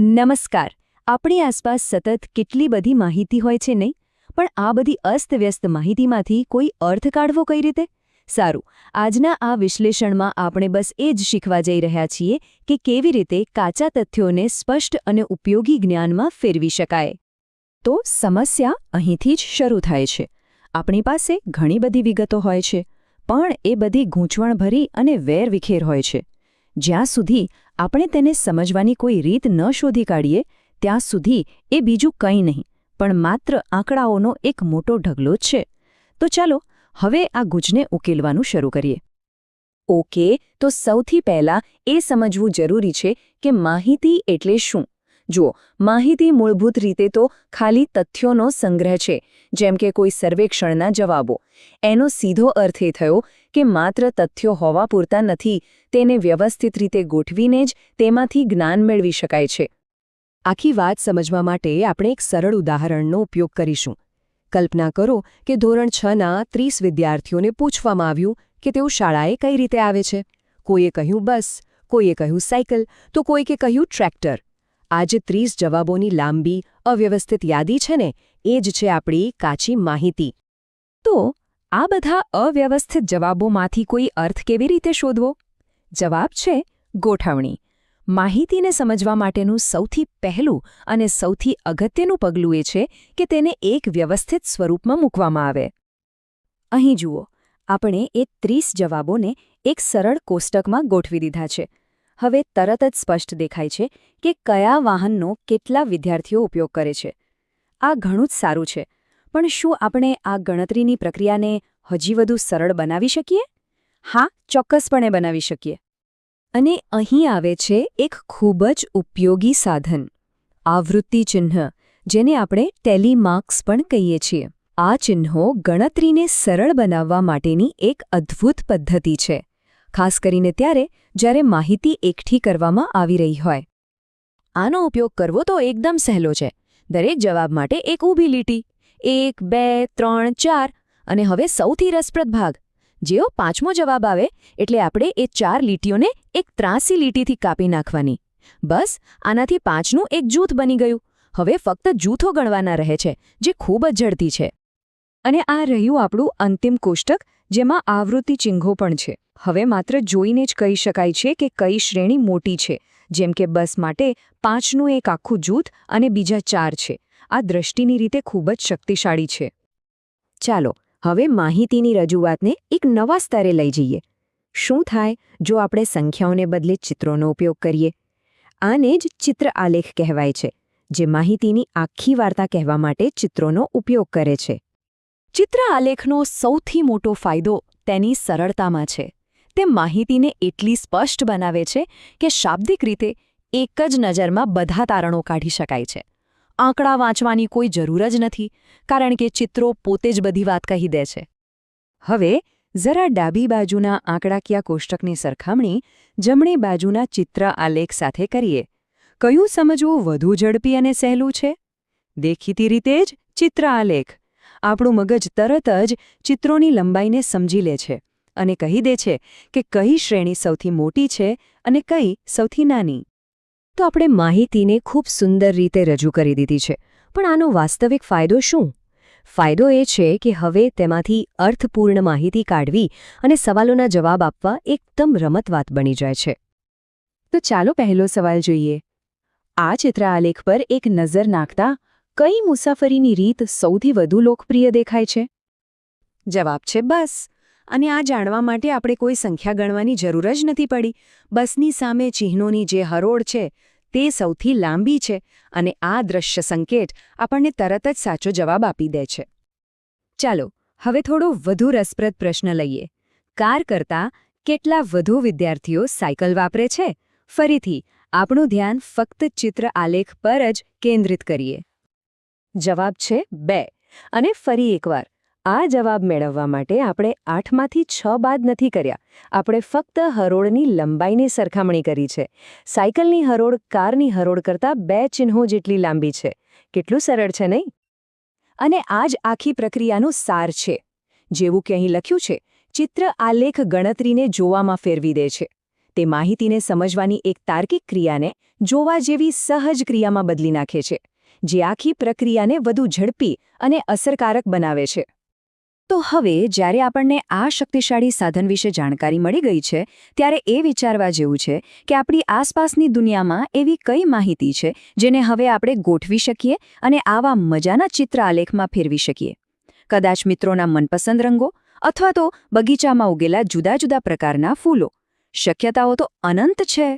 નમસ્કાર. આપણી આસપાસ સતત કેટલી બધી માહિતી હોય છે નહીં? પણ આ બધી અસ્તવ્યસ્ત માહિતીમાંથી કોઈ અર્થ કાઢવો કઈ રીતે? સારું. આજના આ વિશ્લેષણમાં આપણે બસ એ જ શીખવા જઈ રહ્યા છીએ કે કેવી રીતે કાચા તથ્યોને સ્પષ્ટ અને ઉપયોગી જ્ઞાનમાં ફેરવી શકાય. તો સમસ્યા અહીંથી જ શરૂ થાય છે. આપણી પાસે ઘણી બધી વિગતો હોય છે, પણ એ બધી ગૂંચવણભરી અને વેરવિખેર હોય છે. જ્યાં સુધી આપણે તેને સમજવાની કોઈ રીત ન શોધી કાઢીએ, ત્યાં સુધી એ બીજું કંઈ નહીં, પણ માત્ર આંકડાઓનો એક મોટો ઢગલો જ છે. તો ચાલો, હવે આ ગુજને ઉકેલવાનું શરૂ કરીએ. ઓકે, તો સૌથી પહેલાં એ સમજવું જરૂરી છે કે માહિતી એટલે શું. જુઓ, માહિતી મૂળભૂત રીતે તો ખાલી તથ્યોનો સંગ્રહ છે, જેમ કે કોઈ સર્વેક્ષણના જવાબો. એનો સીધો અર્થ એ થયો કે માત્ર તથ્યો હોવા પૂરતા નથી, તેને વ્યવસ્થિત રીતે ગોઠવીને જ તેમાંથી જ્ઞાન મેળવી શકાય છે. આખી વાત સમજવા માટે આપણે એક સરળ ઉદાહરણનો ઉપયોગ કરીશું. કલ્પના કરો કે ધોરણ છના ત્રીસ વિદ્યાર્થીઓને પૂછવામાં આવ્યું કે તેઓ શાળાએ કઈ રીતે આવે છે. કોઈએ કહ્યું બસ, કોઈએ કહ્યું સાયકલ, તો કોઈકે કહ્યું ટ્રેક્ટર. આ જે ત્રીસ જવાબોની લાંબી, અવ્યવસ્થિત યાદી છે ને, એ જ છે આપણી કાચી માહિતી. તો આ બધા અવ્યવસ્થિત જવાબોમાંથી કોઈ અર્થ કેવી રીતે શોધવો? જવાબ છે ગોઠવણી. માહિતીને સમજવા માટેનું સૌથી પહેલું અને સૌથી અગત્યનું પગલું એ છે કે તેને એક વ્યવસ્થિત સ્વરૂપમાં મૂકવામાં આવે. અહીં જુઓ, આપણે એ ત્રીસ જવાબોને એક સરળ કોષ્ટકમાં ગોઠવી દીધા છે. હવે તરત જ સ્પષ્ટ દેખાય છે કે કયા વાહનનો કેટલા વિદ્યાર્થીઓ ઉપયોગ કરે છે. આ ઘણું જ સારું છે. પણ શું આપણે આ ગણતરીની પ્રક્રિયાને હજી વધુ સરળ બનાવી શકીએ? હા, ચોક્કસપણે બનાવી શકીએ. અને અહીં આવે છે એક ખૂબ જ ઉપયોગી સાધન, આવૃત્તિ ચિહ્ન, જેને આપણે ટેલિમાર્ક્સ પણ કહીએ છીએ. આ ચિહ્નો ગણતરીને સરળ બનાવવા માટેની એક અદ્ભુત પદ્ધતિ છે, ખાસ કરીને ત્યારે જ્યારે માહિતી એકઠી કરવામાં આવી રહી હોય. આનો ઉપયોગ કરવો તો એકદમ સહેલો છે. દરેક જવાબ માટે એક ઊભી લીટી એક, બે, ત્રણ, ચાર અને હવે સૌથી રસપ્રદ ભાગ. જેઓ પાંચમો જવાબ આવે એટલે આપણે એ ચાર લીટીઓને એક ત્રાસી લીટીથી કાપી નાખવાની. બસ, આનાથી પાંચનું એક જૂથ બની ગયું. હવે ફક્ત જૂથો ગણવાના રહે છે, જે ખૂબ જ ઝડપી છે. અને આ રહ્યું આપણું અંતિમ કોષ્ટક, જેમાં આવૃત્તિ ચિહ્નો પણ છે. હવે માત્ર જોઈને જ કહી શકાય છે કે કઈ શ્રેણી મોટી છે. જેમ કે બસ માટે પાંચનું એક આખું જૂથ અને બીજા ચાર છે. આ દ્રષ્ટિની રીતે ખૂબ જ શક્તિશાળી છે. ચાલો, હવે માહિતીની રજૂઆતને એક નવા સ્તરે લઈ જઈએ. શું થાય જો આપણે સંખ્યાઓને બદલે ચિત્રોનો ઉપયોગ કરીએ? આને જ ચિત્ર આલેખ કહેવાય છે, જે માહિતીની આખી વાર્તા કહેવા માટે ચિત્રોનો ઉપયોગ કરે છે. ચિત્ર આલેખનો સૌથી મોટો ફાયદો તેની સરળતામાં છે. તે માહિતીને એટલી સ્પષ્ટ બનાવે છે કે શાબ્દિક રીતે એક જ નજરમાં બધા તારણો કાઢી શકાય છે. આંકડા વાંચવાની કોઈ જરૂર જ નથી, કારણ કે ચિત્રો પોતે જ બધી વાત કહી દે છે. હવે, જરા ડાબી બાજુના આંકડાકીય કોષ્ટકની સરખામણી, જમણી બાજુના ચિત્ર આલેખ સાથે કરીએ. કયું સમજવું વધુ ઝડપી અને સહેલું છે? દેખીતી રીતે જ ચિત્ર આલેખ. આપણું મગજ તરત જ ચિત્રોની લંબાઈને સમજી લે છે અને કહી દે છે કે કઈ શ્રેણી સૌથી મોટી છે અને કઈ સૌથી નાની. તો આપણે માહિતીને ખૂબ સુંદર રીતે રજૂ કરી દીધી છે. પણ આનો વાસ્તવિક ફાયદો શું? ફાયદો એ છે કે હવે તેમાંથી અર્થપૂર્ણ માહિતી કાઢવી અને સવાલોના જવાબ આપવા એકદમ રમતવાત બની જાય છે. તો ચાલો પહેલો સવાલ જોઈએ. આ ચિત્ર આલેખ પર એક નજર નાખતા કઈ મુસાફરીની રીત સૌથી વધુ લોકપ્રિય દેખાય છે? જવાબ છે બસ. અને આ જાણવા માટે આપણે કોઈ સંખ્યા ગણવાની જરૂર જ નથી પડી. બસની સામે ચિહ્નોની જે હરોળ છે, તે સૌથી લાંબી છે અને આ દ્રશ્ય સંકેત આપણને તરત જ સાચો જવાબ આપી દે છે. ચાલો, હવે થોડો વધુ રસપ્રદ પ્રશ્ન લઈએ. કાર કરતાં કેટલા વધુ વિદ્યાર્થીઓ સાયકલ વાપરે છે? ફરીથી, આપણું ધ્યાન ફક્ત ચિત્ર આલેખ પર જ કેન્દ્રિત કરીએ. જવાબ છે બે. અને ફરી એકવાર આ જવાબ મેળવવા માટે આપણે આઠમાંથી છ બાદ નથી કર્યા. આપણે ફક્ત હરોળની લંબાઈની સરખામણી કરી છે. સાયકલની હરોળ કારની હરોળ કરતાં બે ચિહ્નો જેટલી લાંબી છે. કેટલું સરળ છે નહીં? અને આ જ આખી પ્રક્રિયાનું સાર છે. જેવું કે અહીં લખ્યું છે, ચિત્ર આલેખ ગણતરીને જોવામાં ફેરવી દે છે. તે માહિતીને સમજવાની એક તાર્કિક ક્રિયાને જોવા જેવી સહજ ક્રિયામાં બદલી નાખે છે, જે આખી પ્રક્રિયાને વધુ ઝડપી અને અસરકારક બનાવે છે. તો હવે જ્યારે આપણને આ શક્તિશાળી સાધન વિશે જાણકારી મળી ગઈ છે, ત્યારે એ વિચારવા જેવું છે કે આપણી આસપાસની દુનિયામાં એવી કઈ માહિતી છે જેને હવે આપણે ગોઠવી શકીએ અને આવા મજાના ચિત્ર આલેખમાં ફેરવી શકીએ. કદાચ મિત્રોના મનપસંદ રંગો અથવા તો બગીચામાં ઉગેલા જુદા જુદા પ્રકારના ફૂલો. શક્યતાઓ તો અનંત છે.